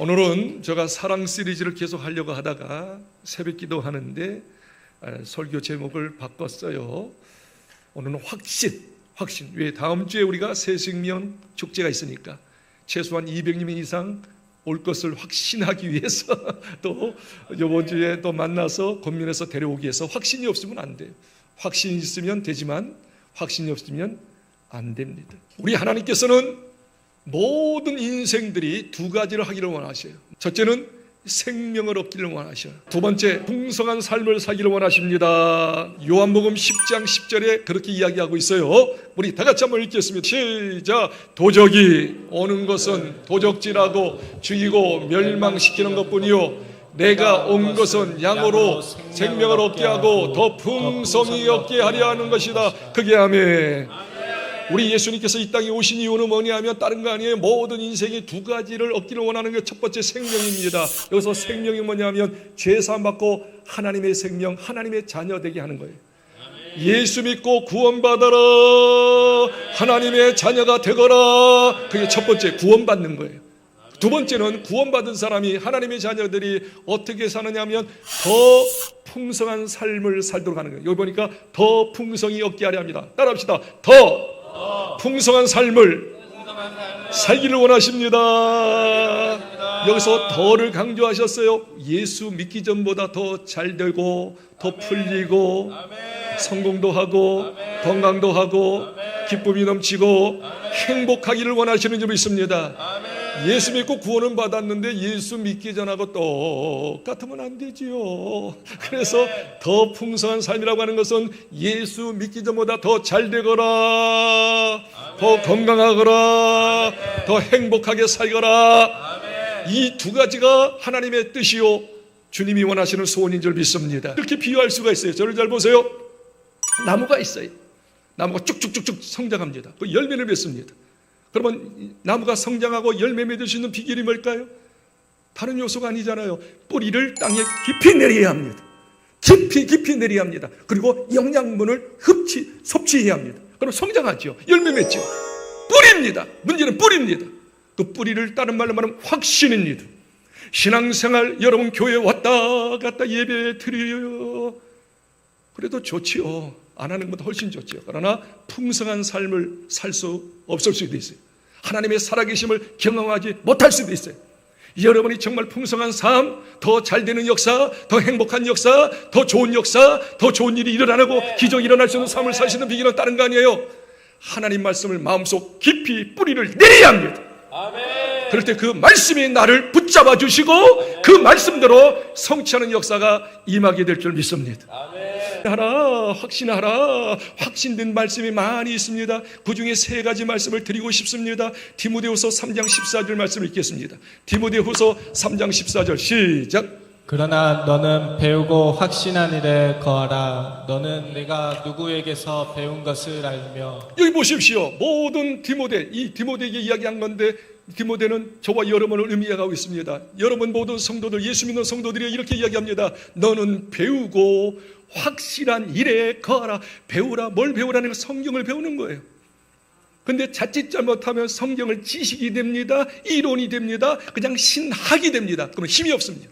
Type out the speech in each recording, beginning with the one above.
오늘은 제가 사랑 시리즈를 계속 하려고 하다가 새벽 기도 하는데 아, 설교 제목을 바꿨어요. 오늘은 확신, 확신. 왜 다음 주에 우리가 새생명 축제가 있으니까 최소한 200명 이상 올 것을 확신하기 위해서 또 이번 주에 또 만나서 권면해서 데려오기 위해서 확신이 없으면 안 돼요. 확신이 있으면 되지만 확신이 없으면 안 됩니다. 우리 하나님께서는 모든 인생들이 두 가지를 하기를 원하셔요. 첫째는 생명을 얻기를 원하셔요. 두 번째, 풍성한 삶을 살기를 원하십니다. 요한복음 10장 10절에 그렇게 이야기하고 있어요. 우리 다 같이 한번 읽겠습니다. 시작. 도적이 오는 것은 도적질하고 죽이고 멸망시키는 것 뿐이요. 내가 온 것은 양으로 생명을 얻게 하고 더 풍성히 얻게 하려 하는 것이다. 그게 아멘. 우리 예수님께서 이 땅에 오신 이유는 뭐냐면 다른 거 아니에요. 모든 인생이 두 가지를 얻기를 원하는 게 첫 번째 생명입니다. 여기서 생명이 뭐냐면 죄사함 받고 하나님의 생명, 하나님의 자녀 되게 하는 거예요. 예수 믿고 구원받아라. 하나님의 자녀가 되거라. 그게 첫 번째 구원받는 거예요. 두 번째는 구원받은 사람이 하나님의 자녀들이 어떻게 사느냐면 더 풍성한 삶을 살도록 하는 거예요. 여기 보니까 더 풍성히 얻게 하려 합니다. 따라합시다. 더 풍성한 삶을 살기를 원하십니다. 여기서 더를 강조하셨어요. 예수 믿기 전보다 더 잘 되고 더 풀리고 성공도 하고 건강도 하고 기쁨이 넘치고 행복하기를 원하시는 줄 믿습니다. 예수 믿고 구원은 받았는데 예수 믿기 전하고 똑같으면 안 되지요. 그래서 더 풍성한 삶이라고 하는 것은 예수 믿기 전보다 더 잘 되거라, 더 건강하거라, 더 행복하게 살거라. 이 두 가지가 하나님의 뜻이요. 주님이 원하시는 소원인 줄 믿습니다. 이렇게 비유할 수가 있어요. 저를 잘 보세요. 나무가 있어요. 나무가 쭉쭉쭉쭉 성장합니다. 그 열매를 맺습니다. 그러면 나무가 성장하고 열매 맺을 수 있는 비결이 뭘까요? 다른 요소가 아니잖아요. 뿌리를 땅에 깊이 내려야 합니다. 깊이 깊이 내려야 합니다. 그리고 영양분을 흡치 섭취해야 합니다. 그럼 성장하죠. 열매 맺죠. 뿌리입니다. 문제는 뿌리입니다. 그 뿌리를 다른 말로 말하면 확신입니다. 신앙생활 여러분 교회 왔다 갔다 예배 드려요. 그래도 좋지요. 안 하는 것보다 훨씬 좋죠. 그러나 풍성한 삶을 살 수 없을 수도 있어요. 하나님의 살아계심을 경험하지 못할 수도 있어요. 여러분이 정말 풍성한 삶, 더 잘 되는 역사, 더 행복한 역사, 더 좋은 역사, 더 좋은 일이 일어나고 기적이 일어날 수 있는 삶을 사시는 비결은 다른 거 아니에요. 하나님 말씀을 마음속 깊이 뿌리를 내려야 합니다. 그럴 때 그 말씀이 나를 붙잡아 주시고 그 말씀대로 성취하는 역사가 임하게 될 줄 믿습니다. 하라 확신하라 확신된 말씀이 많이 있습니다. 그 중에 세 가지 말씀을 드리고 싶습니다. 디모데후서 3장 14절 말씀을 읽겠습니다. 디모데후서 3장 14절 시작. 그러나 너는 배우고 확신한 일에 거하라. 너는 내가 누구에게서 배운 것을 알며 여기 보십시오. 모든 디모데 이 디모데에게 이야기한 건데 디모데는 저와 여러분을 의미하고 있습니다. 여러분 모든 성도들 예수 믿는 성도들이 이렇게 이야기합니다. 너는 배우고 확실한 일에 거하라. 배우라. 뭘 배우라는 건 성경을 배우는 거예요. 근데 자칫 잘못하면 성경을 지식이 됩니다. 이론이 됩니다. 그냥 신학이 됩니다. 그러면 힘이 없습니다.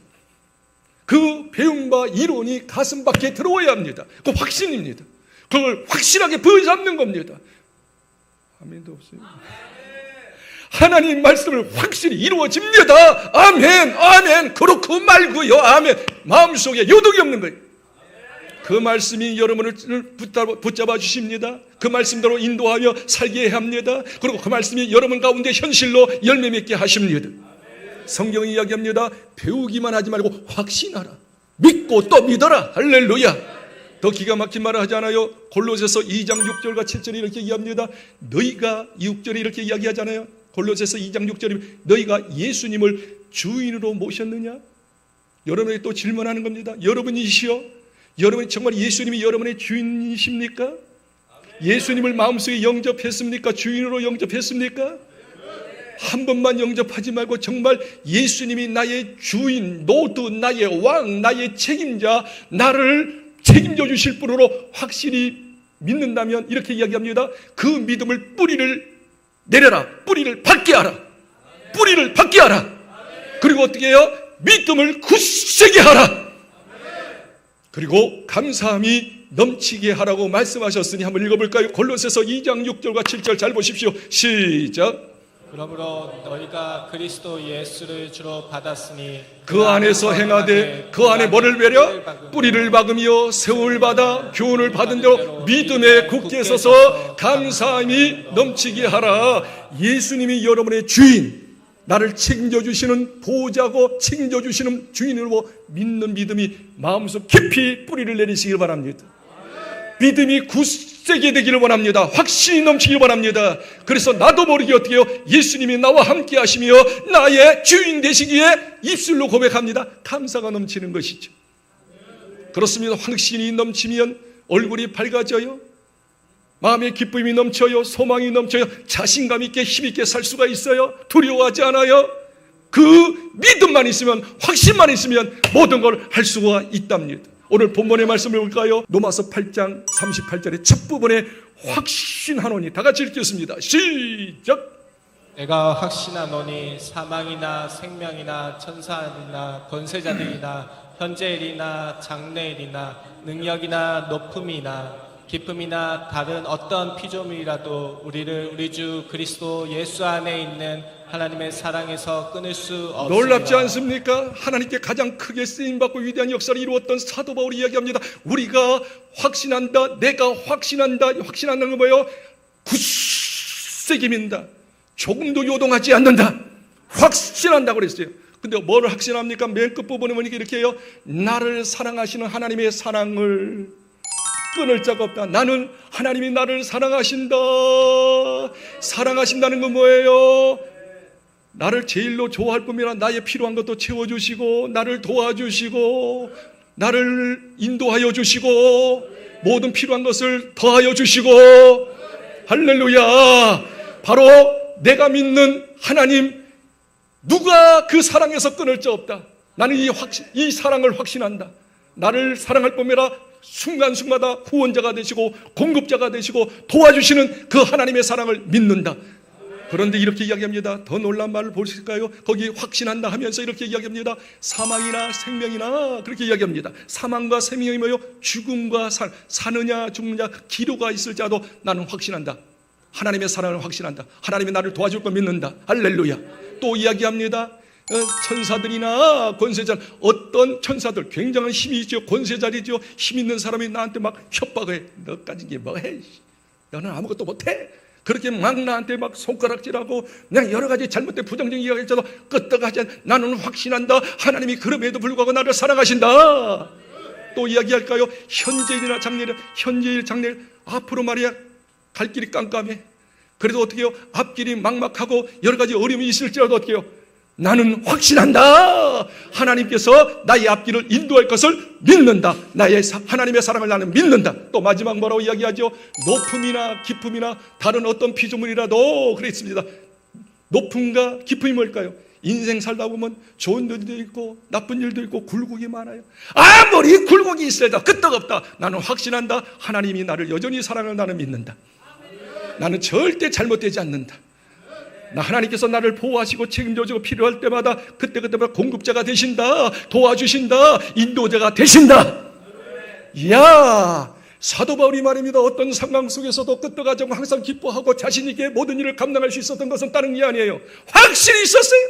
그 배움과 이론이 가슴 밖에 들어와야 합니다. 그 확신입니다. 그걸 확실하게 부여잡는 겁니다. 아멘도 없어요. 하나님 말씀을 확실히 이루어집니다. 아멘, 아멘. 그렇고 말고요. 아멘. 마음속에 요동이 없는 거예요. 그 말씀이 여러분을 붙잡아, 주십니다. 그 말씀대로 인도하며 살게 합니다. 그리고 그 말씀이 여러분 가운데 현실로 열매 맺게 하십니다. 성경이 이야기합니다. 배우기만 하지 말고 확신하라. 믿고 또 믿어라. 할렐루야. 더 기가 막힌 말을 하잖아요. 골로새서 2장 6절과 7절이 이렇게 이야기합니다. 너희가 6절이 이렇게 이야기하잖아요. 골로새서 2장 6절이 너희가 예수님을 주인으로 모셨느냐? 여러분이 또 질문하는 겁니다. 여러분이시여? 여러분이 정말 예수님이 여러분의 주인이십니까? 예수님을 마음속에 영접했습니까? 주인으로 영접했습니까? 한 번만 영접하지 말고 정말 예수님이 나의 주인, 노드, 나의 왕, 나의 책임자, 나를 책임져 주실 분으로 확실히 믿는다면 이렇게 이야기합니다. 그 믿음을 뿌리를 내려라. 뿌리를 받게 하라. 뿌리를 받게 하라. 그리고 어떻게 해요? 믿음을 굳세게 하라. 그리고 감사함이 넘치게 하라고 말씀하셨으니 한번 읽어볼까요? 골로새서 2장 6절과 7절 잘 보십시오. 시작. 그러므로 너희가 그리스도 예수를 주로 받았으니 그 안에서 행하되 그 안에 뭐를 배려? 뿌리를 박으며 세움을 받아 교훈을 받은 대로 믿음에 굳게 서서 감사함이 넘치게 하라. 예수님이 여러분의 주인, 나를 책임져 주시는 보호자고 책임져 주시는 주인으로 믿는 믿음이 마음속 깊이 뿌리를 내리시길 바랍니다. 믿음이 굳 세게 되기를 원합니다. 확신이 넘치기를 원합니다. 그래서 나도 모르게 어떻게 해요? 예수님이 나와 함께 하시며 나의 주인 되시기에 입술로 고백합니다. 감사가 넘치는 것이죠. 그렇습니다. 확신이 넘치면 얼굴이 밝아져요. 마음의 기쁨이 넘쳐요. 소망이 넘쳐요. 자신감 있게 힘있게 살 수가 있어요. 두려워하지 않아요. 그 믿음만 있으면 확신만 있으면 모든 걸 할 수가 있답니다. 오늘 본문의 말씀을 볼까요? 로마서 8장 38절의 첫 부분에 확신하노니 다 같이 읽겠습니다. 시작. 내가 확신하노니 사망이나 생명이나 천사이나 권세자들이나 현재일이나 장래일이나 능력이나 높음이나 기쁨이나 다른 어떤 피조물이라도 우리를 우리 주 그리스도 예수 안에 있는 하나님의 사랑에서 끊을 수 없습니다. 놀랍지 않습니까? 하나님께 가장 크게 쓰임받고 위대한 역사를 이루었던 사도 바울이 이야기합니다. 우리가 확신한다, 내가 확신한다, 확신한다는 건 뭐예요? 굳세게 민다. 조금도 요동하지 않는다. 확신한다고 그랬어요. 근데 뭘 확신합니까? 맨 끝부분에 보니까 이렇게 해요. 나를 사랑하시는 하나님의 사랑을 끊을 자가 없다. 나는 하나님이 나를 사랑하신다. 사랑하신다는 건 뭐예요? 나를 제일로 좋아할 뿐이라 나의 필요한 것도 채워주시고 나를 도와주시고 나를 인도하여 주시고 모든 필요한 것을 더하여 주시고. 할렐루야. 바로 내가 믿는 하나님 누가 그 사랑에서 끊을 자 없다. 나는 이, 확신, 이 사랑을 확신한다. 나를 사랑할 뿐이라 순간순간마다 후원자가 되시고 공급자가 되시고 도와주시는 그 하나님의 사랑을 믿는다 그런데 이렇게 이야기합니다. 더 놀란 말을 보실까요? 거기 확신한다 하면서 이렇게 이야기합니다. 사망이나 생명이나 그렇게 이야기합니다. 사망과 생명이 뭐요? 죽음과 살, 사느냐 죽느냐 기로가 있을지라도 나는 확신한다. 하나님의 사랑을 확신한다. 하나님이 나를 도와줄 거 믿는다. 할렐루야. 또 이야기합니다. 어, 천사들이나 권세자 어떤 천사들 굉장한 힘이 있죠. 권세자리죠. 힘 있는 사람이 나한테 막 협박해. 너까지 게 뭐해? 너는 아무것도 못해. 그렇게 막 나한테 막 손가락질하고 그냥 여러 가지 잘못된 부정적인 이야기를 해도 끄떡하지 않 나는 확신한다. 하나님이 그럼에도 불구하고 나를 사랑하신다. 또 이야기할까요? 현재일이나 장래일, 현재일, 장래일 앞으로 말이야 갈 길이 깜깜해. 그래도 어떻게 해요? 앞길이 막막하고 여러 가지 어려움이 있을지라도 어떻게 해요? 나는 확신한다. 하나님께서 나의 앞길을 인도할 것을 믿는다. 나의 사- 하나님의 사랑을 나는 믿는다. 또 마지막 뭐라고 이야기하죠? 높음이나 기쁨이나 다른 어떤 피조물이라도 그랬습니다. 높음과 기쁨이 뭘까요? 인생 살다 보면 좋은 일도 있고 나쁜 일도 있고 굴곡이 많아요. 아무리 굴곡이 있어도 끄떡없다. 나는 확신한다. 하나님이 나를 여전히 사랑을 나는 믿는다. 나는 절대 잘못되지 않는다. 나 하나님께서 나를 보호하시고 책임져주고 필요할 때마다 그때그때마다 공급자가 되신다. 도와주신다. 인도자가 되신다. 이야, 사도 바울이 말입니다. 어떤 상황 속에서도 않고 항상 기뻐하고 자신 있게 모든 일을 감당할 수 있었던 것은 다른 게 아니에요. 확실히 있었어요.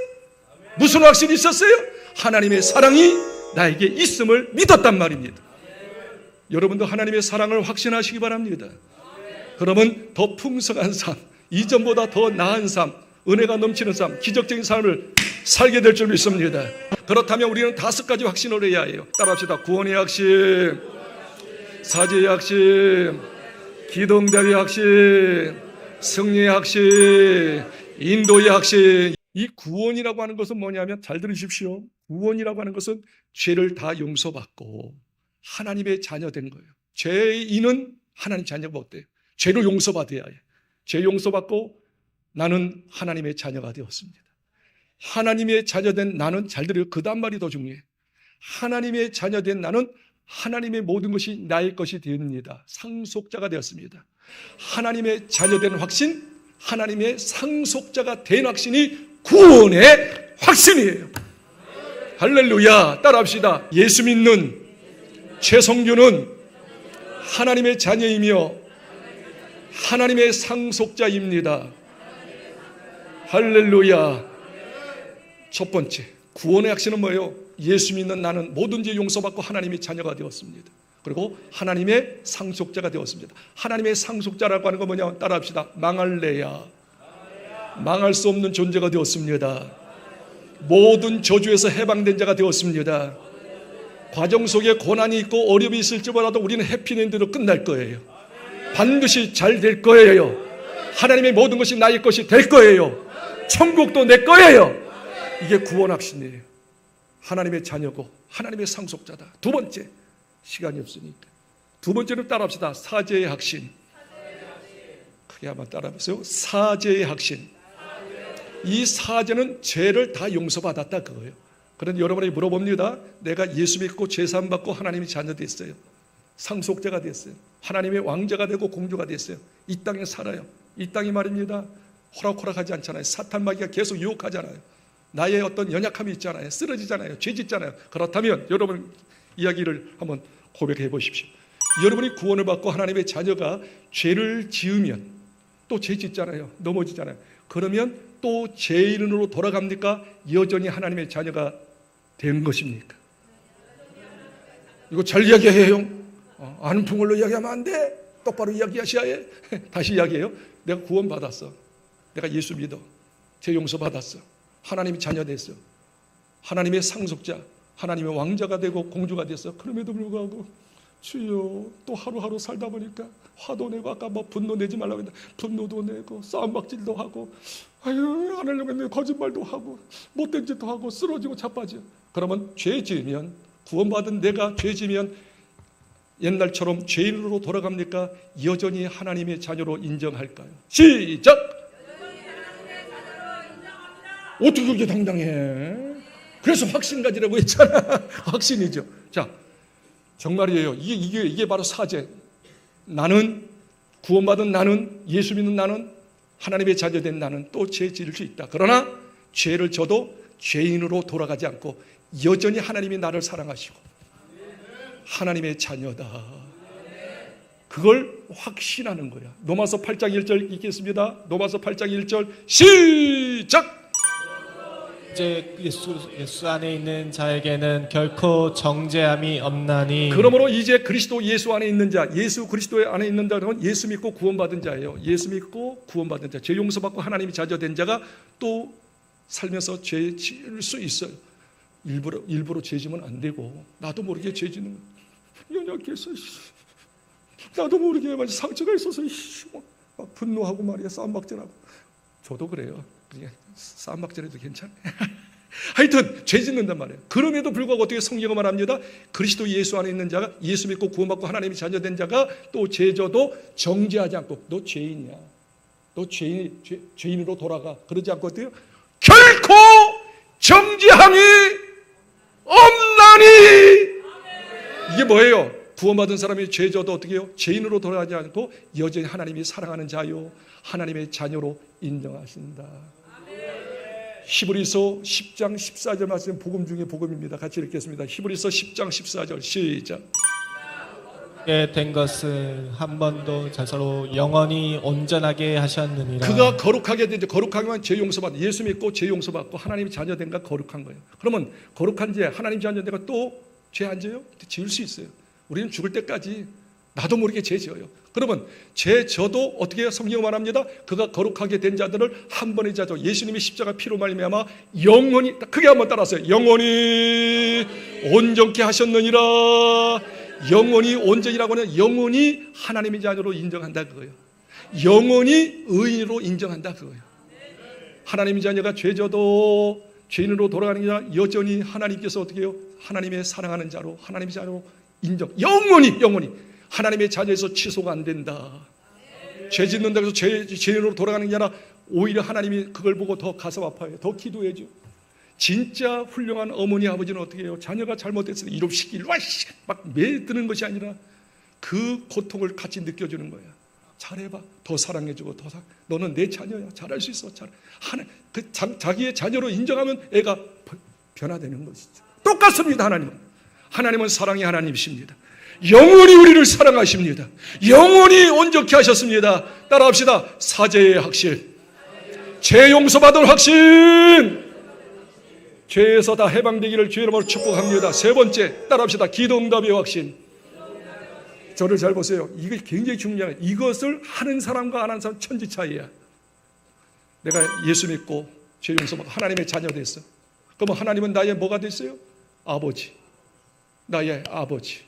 무슨 확신이 있었어요? 하나님의 사랑이 나에게 있음을 믿었단 말입니다. 여러분도 하나님의 사랑을 확신하시기 바랍니다. 그러면 더 풍성한 삶, 이전보다 더 나은 삶, 은혜가 넘치는 삶, 기적적인 삶을 살게 될 줄 믿습니다. 그렇다면 우리는 다섯 가지 확신을 해야 해요. 따라합시다. 구원의 확신, 사제의 확신, 기동대의 확신, 승리의 확신, 인도의 확신. 이 구원이라고 하는 것은 뭐냐면 잘 들으십시오. 구원이라고 하는 것은 죄를 다 용서받고 하나님의 자녀된 거예요. 죄인은 하나님 자녀가 어때요? 죄를 용서받아야 해. 죄 용서받고 나는 하나님의 자녀가 되었습니다. 하나님의 자녀된 나는 잘 들어요. 그 다음 말이 더 중요해. 하나님의 자녀된 나는 하나님의 모든 것이 나의 것이 됩니다. 상속자가 되었습니다. 하나님의 자녀된 확신, 하나님의 상속자가 된 확신이 구원의 확신이에요. 할렐루야. 따라합시다. 예수 믿는 최성규는 하나님의 자녀이며 하나님의 상속자입니다. 할렐루야. 첫 번째, 구원의 확신은 뭐예요? 예수 믿는 나는 뭐든지 용서받고 하나님의 자녀가 되었습니다. 그리고 하나님의 상속자가 되었습니다. 하나님의 상속자라고 하는 건 뭐냐? 따라합시다. 망할래야. 망할 수 없는 존재가 되었습니다. 모든 저주에서 해방된 자가 되었습니다. 과정 속에 고난이 있고 어려움이 있을지라도 우리는 해피엔드로 끝날 거예요. 반드시 잘 될 거예요. 하나님의 모든 것이 나의 것이 될 거예요. 천국도 내 거예요. 이게 구원 확신이에요. 하나님의 자녀고 하나님의 상속자다. 두 번째 시간이 없으니까 두 번째는 따라합시다. 사제의 확신. 크게 한번 따라해보세요. 사제의 확신. 이 사제는 죄를 다 용서받았다 그거예요. 그런데 여러분이 물어봅니다. 내가 예수 믿고 제산 받고 하나님의 자녀 됐어요. 상속자가 됐어요. 하나님의 왕자가 되고 공주가 됐어요. 이 땅에 살아요. 이 땅이 말입니다. 호락호락하지 않잖아요. 사탄 마귀가 계속 유혹하잖아요. 나의 어떤 연약함이 있잖아요. 쓰러지잖아요. 죄 짓잖아요. 그렇다면 여러분 이야기를 한번 고백해 보십시오. 여러분이 구원을 받고 하나님의 자녀가 죄를 지으면 또 죄 짓잖아요. 넘어지잖아요. 그러면 또 죄인으로 돌아갑니까? 여전히 하나님의 자녀가 된 것입니까? 이거 잘 이야기해요. 어, 아는 풍월로 이야기하면 안 돼. 똑바로 이야기하셔야 해. 다시 이야기해요. 내가 구원 받았어. 내가 예수 믿어. 죄 용서 받았어. 하나님이 자녀 됐어. 하나님의 상속자, 하나님의 왕자가 되고 공주가 됐어. 그럼에도 불구하고 주여 또 하루하루 살다 보니까 화도 내고 아까 뭐 분노 내지 말라고 했는데 분노도 내고 싸움박질도 하고 아유 안 하려고 했는데 거짓말도 하고 못된 짓도 하고 쓰러지고 자빠져. 그러면 죄 지으면 구원받은 내가 죄 지으면 옛날처럼 죄인으로 돌아갑니까? 여전히 하나님의 자녀로 인정할까요? 시작! 어떻게 그렇게 당당해? 그래서 확신 가지라고 했잖아. 확신이죠. 자, 정말이에요. 이게, 이게, 이게 바로 사제. 나는, 구원받은 나는, 예수 믿는 나는, 하나님의 자녀된 나는 또 죄 지을 수 있다. 그러나 죄를 져도 죄인으로 돌아가지 않고 여전히 하나님이 나를 사랑하시고 하나님의 자녀다. 그걸 확신하는 거야. 로마서 8장 1절 읽겠습니다. 로마서 8장 1절 시작! 이제 예수, 예수 안에 있는 자에게는 결코 정죄함이 없나니 그러므로 이제 그리스도 예수 안에 있는 자, 예수 그리스도 안에 있는 자는 예수 믿고 구원받은 자예요. 예수 믿고 구원받은 자, 죄 용서받고 하나님이 자녀된 자가 또 살면서 죄 지을 수 있어요. 일부러 일부러 죄 지면 안 되고 나도 모르게 죄 지는. 연약해서 씨. 나도 모르게 막 상처가 있어서 분노하고 말이야 싸움박질하고 저도 그래요. 싸움박질해도 괜찮아요. 하여튼 죄 짓는단 말이에요. 그럼에도 불구하고 어떻게 성경은 말합니다. 그리스도 예수 안에 있는 자가 예수 믿고 구원받고 하나님의 자녀된 자가 또 죄져도 정죄하지 않고 너 죄인이야. 너 죄인 죄, 죄인으로 돌아가. 그러지 않고 어때요? 결코 정죄함이 없나니. 이게 뭐예요? 구원받은 사람이 죄져도 어떻게 해요? 죄인으로 돌아가지 않고 여전히 하나님이 사랑하는 자요. 하나님의 자녀로 인정하신다. 히브리서 10장 14절 말씀 복음 중에 복음입니다. 같이 읽겠습니다. 히브리서 10장 14절 시작. 게된 것을 한 번도 자서로 영원히 온전하게 하셨느니라 그가 거룩하게 되죠. 거룩하면 죄 용서받. 예수 믿고 죄 용서받고 하나님 자녀된가 거룩한 거예요. 그러면 거룩한 죄 하나님 자녀된가 또 죄 안 져요? 지을 수 있어요. 우리는 죽을 때까지 나도 모르게 죄 지어요. 그러면 죄 저도 어떻게? 성경 말합니다. 그가 거룩하게 된 자들을 한 번에 자죠. 예수님이 십자가 피로 말미암아 영원히 크게 한번 따라서요. 영원히 온전케 하셨느니라. 영원히 온전이라고 하는 영원히 하나님의 자녀로 인정한다 그거예요. 영원히 의인으로 인정한다 그거예요. 하나님의 자녀가 죄져도 죄인으로 돌아가는 게 아니라 여전히 하나님께서 어떻게 해요? 하나님의 사랑하는 자로 하나님의 자녀로 인정. 영원히 영원히 하나님의 자녀에서 취소가 안 된다. 죄 짓는다고 해서 죄, 죄인으로 돌아가는 게 아니라 오히려 하나님이 그걸 보고 더 가슴 아파요. 더 기도해줘. 진짜 훌륭한 어머니 아버지는 어떻게 해요? 자녀가 잘못했을 때 이놈 시키 일로 와, 씨! 막 매드는 것이 아니라 그 고통을 같이 느껴주는 거야. 잘해봐. 더 사랑해주고 더 사. 너는 내 자녀야. 잘할 수 있어. 잘. 하나 그 자, 자기의 자녀로 인정하면 애가 변화되는 것이죠. 똑같습니다. 하나님은 하나님은 사랑의 하나님이십니다. 영원히 우리를 사랑하십니다. 영원히 온전케 하셨습니다. 따라합시다. 사제의 확실, 죄 용서받을 확신, 죄에서 다 해방되기를 주의 이름으로 축복합니다. 세 번째, 따라합시다. 기도 응답의 확신. 저를 잘 보세요. 이게 굉장히 중요해요. 이것을 하는 사람과 안 하는 사람 천지 차이야. 내가 예수 믿고 죄 용서받고 하나님의 자녀 됐어. 그러면 하나님은 나의 뭐가 됐어요? 아버지. 나의 아버지.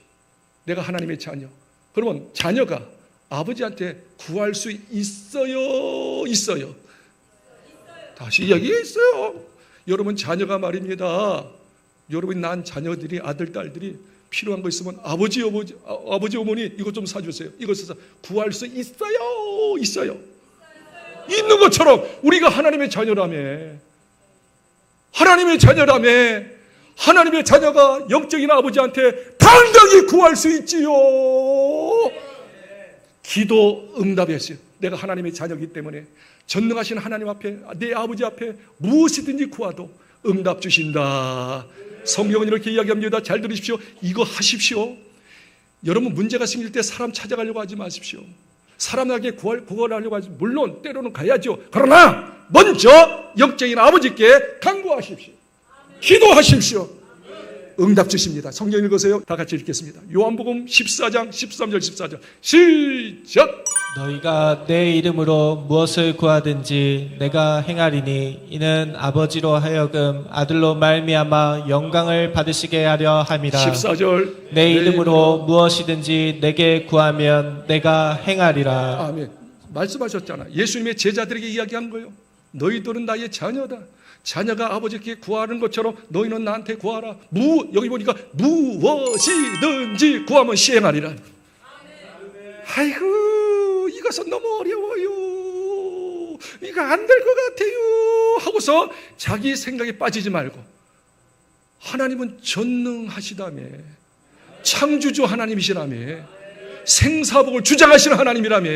내가 하나님의 자녀. 그러면 자녀가 아버지한테 구할 수 있어요? 있어요? 다시 이야기했어요. 여러분 자녀가 말입니다. 여러분 난 자녀들이 아들 딸들이 필요한 거 있으면 아버지 어머니 아, 버지 어머니 이것 좀 사주세요. 이것 사 구할 수 있어요. 있어요. 있는 것처럼 우리가 하나님의 자녀라며 하나님의 자녀라며 하나님의 자녀가 영적인 아버지한테 당당히 구할 수 있지요. 기도 응답했어요. 내가 하나님의 자녀이기 때문에 전능하신 하나님 앞에 내 아버지 앞에 무엇이든지 구하도 응답 주신다. 성경은 이렇게 이야기합니다. 잘 들으십시오. 이거 하십시오. 여러분 문제가 생길 때 사람 찾아가려고 하지 마십시오. 사람에게 구할, 구걸하려고 하지 물론 때로는 가야죠. 그러나 먼저 영적인 아버지께 간구하십시오. 기도하십시오. 응답 주십니다. 성경 읽으세요. 다 같이 읽겠습니다. 요한복음 14장 13절 14절 시작. 너희가 내 이름으로 무엇을 구하든지 내가 행하리니 이는 아버지로 하여금 아들로 말미암아 영광을 받으시게 하려 함이라 14절 내 이름으로 무엇이든지 내게 구하면 내가 행하리라 아멘. 말씀하셨잖아. 예수님의 제자들에게 이야기한 거예요. 너희들은 나의 자녀다. 자녀가 아버지께 구하는 것처럼 너희는 나한테 구하라. 무 여기 보니까 무엇이든지 구하면 시행하리라. 아이고 이것은 너무 어려워요. 이거 안 될 것 같아요. 하고서 자기 생각에 빠지지 말고 하나님은 전능하시다며 창조주 하나님이시라며 생사복을 주장하시는 하나님이라며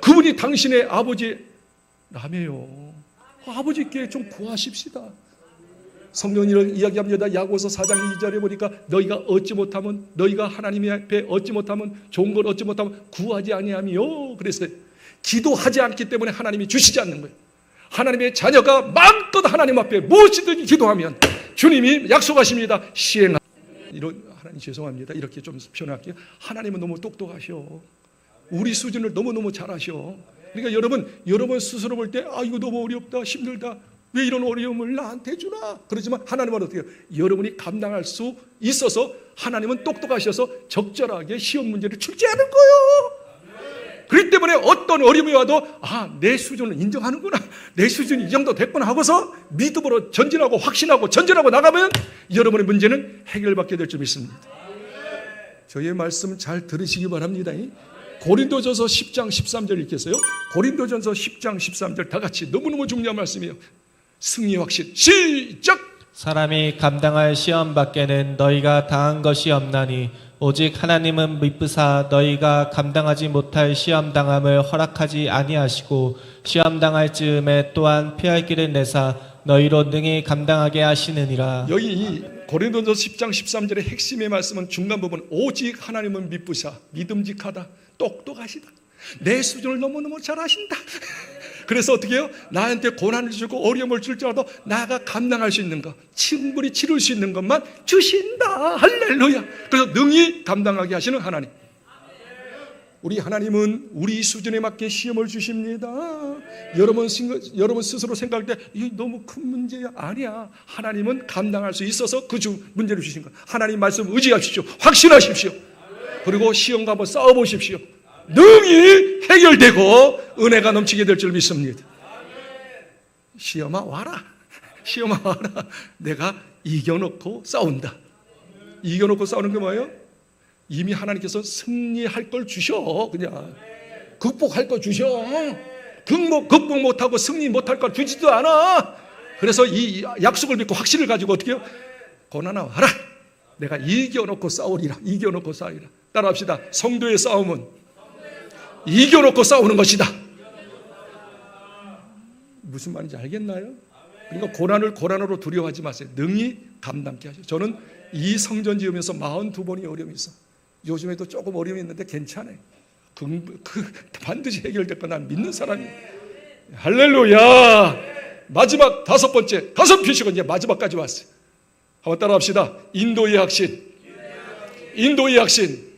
그분이 당신의 아버지라며요. 아버지께 좀 구하십시다. 이런 이야기합니다. 야고서 4장 2절에 보니까 너희가 얻지 못하면 너희가 하나님 앞에 얻지 못하면 좋은 걸 얻지 못하면 구하지 아니하며 그랬어요. 기도하지 않기 때문에 하나님이 주시지 않는 거예요. 하나님의 자녀가 마음껏 하나님 앞에 무엇이든지 기도하면 주님이 약속하십니다. 시행. 이런 하나님 죄송합니다. 이렇게 좀 표현할게요. 하나님은 너무 똑똑하셔. 우리 수준을 너무 너무 잘하셔. 그러니까 여러분 여러분 스스로 볼 때 아 이거 너무 어렵다 힘들다 왜 이런 어려움을 나한테 주나 그러지만 하나님은 어떻게 해요? 여러분이 감당할 수 있어서 하나님은 똑똑하셔서 적절하게 시험 문제를 출제하는 거예요. 그렇기 때문에 어떤 어려움이 와도 아 내 수준을 인정하는구나 내 수준이 이 정도 됐구나 하고서 믿음으로 전진하고 확신하고 전진하고 나가면 여러분의 문제는 해결받게 될 줄 믿습니다. 저의 말씀 잘 들으시기 바랍니다. 고린도전서 10장 13절 읽겠어요? 고린도전서 10장 13절 다 같이 너무너무 중요한 말씀이에요. 승리 확신 시작. 사람이 감당할 시험 밖에는 너희가 당한 것이 없나니 오직 하나님은 미쁘사 너희가 감당하지 못할 시험 당함을 허락하지 아니하시고 시험 당할 즈음에 또한 피할 길을 내사 너희로 능히 감당하게 하시느니라 여기 이 고린도전서 10장 13절의 핵심의 말씀은 중간 부분 오직 하나님은 미쁘사 믿음직하다 똑똑하시다 내 수준을 너무너무 잘 아신다 그래서 어떻게 해요? 나한테 고난을 주고 어려움을 줄지라도 나가 감당할 수 있는 것 충분히 치룰 수 있는 것만 주신다 할렐루야 그래서 능히 감당하게 하시는 하나님 우리 하나님은 우리 수준에 맞게 시험을 주십니다. 여러분, 생- 여러분 스스로 생각할 때, 이게 너무 큰 문제야. 아니야. 하나님은 감당할 수 있어서 그 주, 문제를 주신 거야. 하나님 말씀 의지하십시오. 확신하십시오. 그리고 시험과 한번 싸워보십시오. 능히 해결되고 은혜가 넘치게 될 줄 믿습니다. 시험아, 와라. 시험아, 와라. 내가 이겨놓고 싸운다. 이겨놓고 싸우는 게 뭐예요? 이미 하나님께서 승리할 걸 주셔 그냥 극복할 걸 주셔 극복 극복 못하고 승리 못할 걸 주지도 않아 그래서 이 약속을 믿고 확신을 가지고 어떻게 해요 고난아 와라 내가 이겨놓고 싸우리라 이겨놓고 싸우리라 따라합시다 성도의 싸움은 이겨놓고 싸우는 것이다 무슨 말인지 알겠나요? 그러니까 고난을 고난으로 두려워하지 마세요. 능히 감당케 하죠. 저는 이 성전 지으면서 42번이 어려움이 있어. 요즘에도 조금 어려움이 있는데 괜찮아요. 그, 그 반드시 해결될 거난 믿는 사람이에요. 할렐루야! 마지막 다섯 번째, 다섯 표식은 이제 마지막까지 왔어요. 한번 따라합시다. 인도의 확신. 인도의 확신.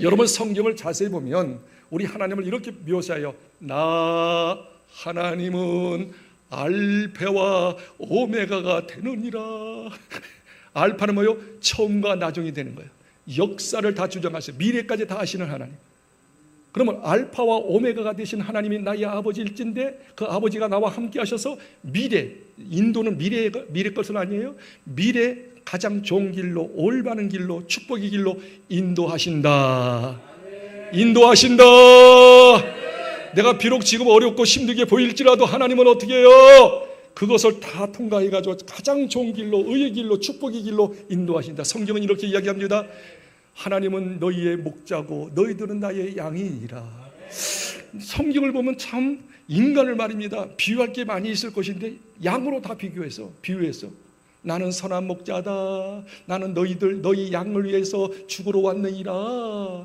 여러분 성경을 자세히 보면 우리 하나님을 이렇게 묘사해요. 나 하나님은 알페와 오메가가 되느니라. 알파는 뭐요? 처음과 나중이 되는 거예요. 역사를 다 주장하세요. 미래까지 다 아시는 하나님. 그러면 알파와 오메가가 되신 하나님이 나의 아버지일진데 그 아버지가 나와 함께 하셔서 미래 인도는 미래 미래 것은 아니에요. 미래 가장 좋은 길로 올바른 길로 축복의 길로 인도하신다. 인도하신다. 내가 비록 지금 어렵고 힘들게 보일지라도 하나님은 어떻게 해요? 그것을 다 통과해 가지고 가장 좋은 길로 의의 길로 축복의 길로 인도하신다. 성경은 이렇게 이야기합니다. 하나님은 너희의 목자고 너희들은 나의 양이니라. 성경을 보면 참 인간을 말입니다. 비유할 게 많이 있을 것인데 양으로 다 비교해서 비유해서 나는 선한 목자다. 나는 너희들 너희 양을 위해서 죽으러 왔느니라.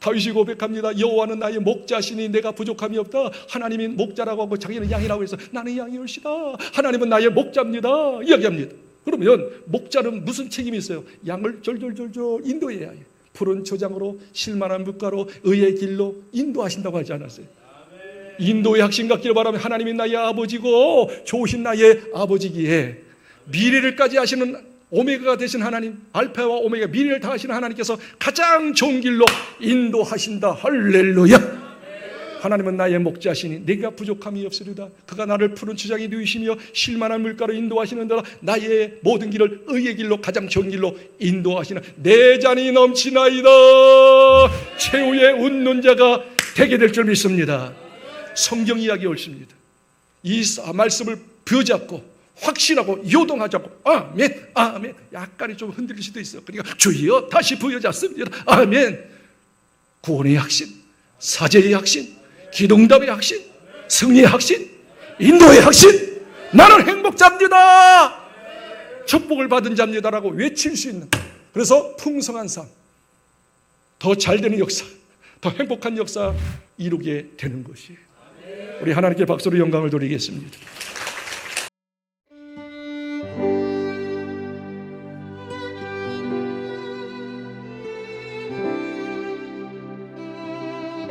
다윗이 고백합니다. 여호와는 나의 목자시니 내가 부족함이 없다. 하나님이 목자라고 하고 자기는 양이라고 해서 나는 양이 옳시다. 하나님은 나의 목자입니다. 이야기합니다. 그러면 목자는 무슨 책임이 있어요? 양을 졸졸졸졸 인도해야 해요. 푸른 초장으로 실만한 물가로 의의 길로 인도하신다고 하지 않았어요? 인도의 확신 갖기를 바라면 하나님이 나의 아버지고 좋으신 나의 아버지기에 미래를까지 하시는 오메가가 되신 하나님, 알파와 오메가 미래를 다 하시는 하나님께서 가장 좋은 길로 인도하신다. 할렐루야. 하나님은 나의 목자시니 내가 부족함이 없으리다. 그가 나를 푸른 추장에 누이시며 실만한 물가로 인도하시는도다. 나의 모든 길을 의의 길로 가장 좋은 길로 인도하시는 내 잔이 넘치나이다. 최후의 웃는 자가 되게 될 줄 믿습니다. 성경 이야기 옳습니다. 이 말씀을 부여잡고 확신하고 요동하자고. 아멘 아멘. 약간이 좀 흔들릴 수도 있어. 그러니까 주여 다시 부여잡습니다. 아멘. 구원의 확신 사제의 확신 기동답의 확신 승리의 확신 인도의 확신. 나는 행복자입니다. 축복을 받은 자입니다라고 외칠 수 있는 그래서 풍성한 삶 더 잘되는 역사 더 행복한 역사 이루게 되는 것이에요 우리 하나님께 박수로 영광을 돌리겠습니다